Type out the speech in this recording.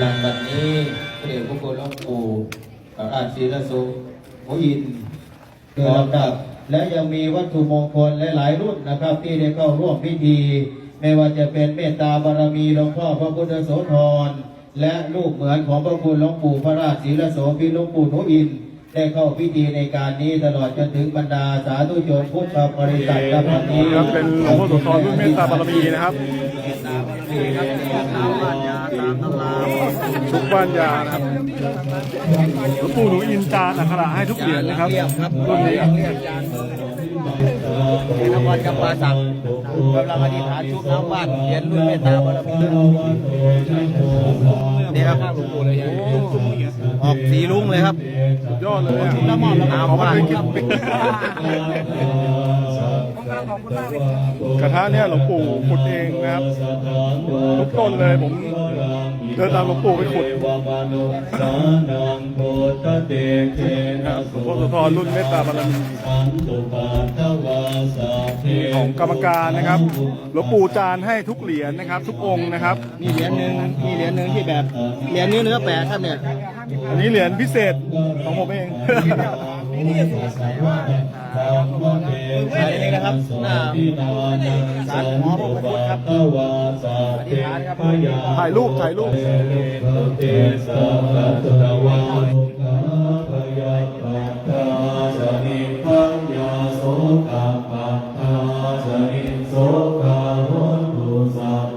หลังบัดนี้พระเดชพระคุณหลวงปู่พระราชศีลสุโมอินทร์โดลำดับ และยังมีวัตถุมงคลหลายๆรุ่นนะครับ ที่ได้เข้าร่วมพิธี ไม่ว่าจะเป็นเมตตาบารมีหลวงพ่อพระพุทธโสธรและลูกเหมือนของพระคุณหลวงปู่พระราชศีลโสพิหลวงปู่โนอินท ได้เข้าพิธีในการนี้ตลอดจนถึงบรรดาสาธุชนพุทธบริษัทครับวันนี้ครับเป็นหลวงพ่อโสธรรุ่นเมตตาบารมีนะครับทุกบ้านยานะครับหลวงปู่หนูอินจานอัคระให้ทุกเหรียญนะครับรุ่นนี้เป็นนครจำปาสักกำลังอธิษฐานชุบน้ำบ้านเขียนรุ่นเมตตาบารมีนี่ครับออกสีลุ้งเลยครับสุดยอดเลยอะแล้วมอบแล้วขอมาเป็นกินกระทะเนี่ยหลวงปู่ขุดเองนะครับทุกต้นเลยผมเดินตามหลวงปู่ไปขุด ครับหลวงพ่อโสธรรุ่นเมตตาบารมีของกรรมการนะครับหลวงปู่จานให้ทุกเหรียญนะครับ ทุกองค์นะครับมีเหรียญหนึ่งมีเหรียญหนึ่งที่แบบเหรียญเนื้อเนื้อแปดครับเนี่ยอันนี้เหรียญพิเศษของผมเองใช่เลยนะครับหน้าศาลหมอพระพุทธครับอธิษฐานครับถ่ายรูป